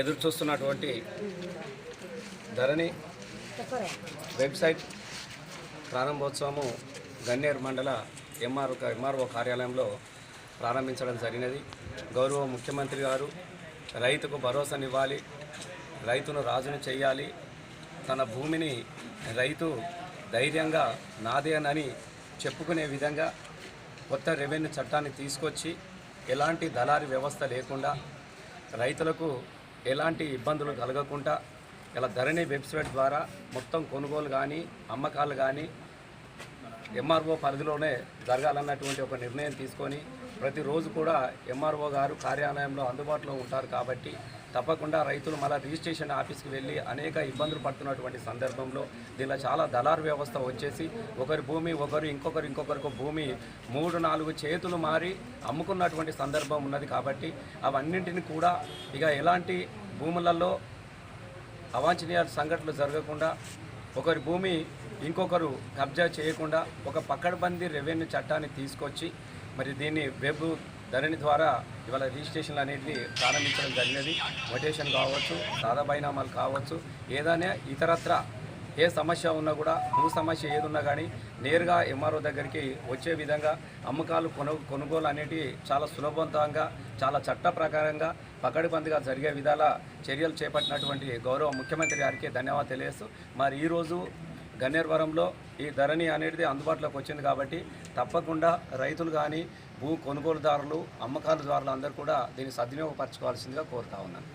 ఎదురు చూస్తున్నటువంటి ధరణి వెబ్సైట్ ప్రారంభోత్సవము గన్నేరు మండల ఎంఆర్ ఎంఆర్ఓ కార్యాలయంలో ప్రారంభించడం జరిగినది. గౌరవ ముఖ్యమంత్రి గారు రైతుకు భరోసానివ్వాలి రైతును రాజును చేయాలి తన భూమిని రైతు ధైర్యంగా నాదేనని చెప్పుకునే విధంగా కొత్త రెవెన్యూ చట్టాన్ని తీసుకొచ్చి ఎలాంటి దళారి వ్యవస్థ లేకుండా రైతులకు ఎలాంటి ఇబ్బందులు కలగకుండా ఇలా ధరణి వెబ్సైట్ ద్వారా మొత్తం కొనుగోలు కానీ అమ్మకాలు కానీ ఎంఆర్ఓ పరిధిలోనే జరగాలన్నటువంటి ఒక నిర్ణయం తీసుకొని ప్రతిరోజు కూడా ఎంఆర్ఓ గారు కార్యాలయంలో అందుబాటులో ఉంటారు కాబట్టి తప్పకుండా రైతులు మళ్ళీ రిజిస్ట్రేషన్ ఆఫీస్కి వెళ్ళి అనేక ఇబ్బందులు పడుతున్నటువంటి సందర్భంలో దీనిలో చాలా దళారు వ్యవస్థ వచ్చేసి ఒకరి భూమి ఒకరు ఇంకొకరు ఇంకొకరికి భూమి మూడు నాలుగు చేతులు మారి అమ్ముకున్నటువంటి సందర్భం ఉన్నది కాబట్టి అవన్నింటిని కూడా ఇక ఎలాంటి భూములలో అవాంఛనీయ సంఘటనలు జరగకుండా ఒకరి భూమి ఇంకొకరు కబ్జా చేయకుండా ఒక పక్కడబందీ రెవెన్యూ చట్టాన్ని తీసుకొచ్చి మరి దీన్ని వెబ్ ధరణి ద్వారా ఇవాళ రిజిస్ట్రేషన్లు అనేటివి ప్రారంభించడం జరిగినది. మొటేషన్ కావచ్చు సాదా బైనామాలు కావచ్చు ఏదైనా ఇతరత్ర ఏ సమస్య ఉన్నా కూడా భూ సమస్య ఏదున్నా కానీ నేరుగా ఎంఆర్ఓ దగ్గరికి వచ్చే విధంగా అమ్మకాలు కొను కొనుగోలు అనేటివి చాలా సులభవంతంగా చాలా చట్ట ప్రకారంగా పకడ్బందీగా జరిగే విధాల చర్యలు చేపట్టినటువంటి గౌరవ ముఖ్యమంత్రి గారికి ధన్యవాదాలు తెలియజేస్తూ మరి ఈరోజు గన్నేరువరంలో ఈ ధరణి అనేది అందుబాటులోకి వచ్చింది కాబట్టి తప్పకుండా రైతులు కానీ భూ కొనుగోలుదారులు అమ్మకాలదారులు అందరూ కూడా దీన్ని సద్వినియోగపరచుకోవాల్సిందిగా కోరుతా ఉన్నాను.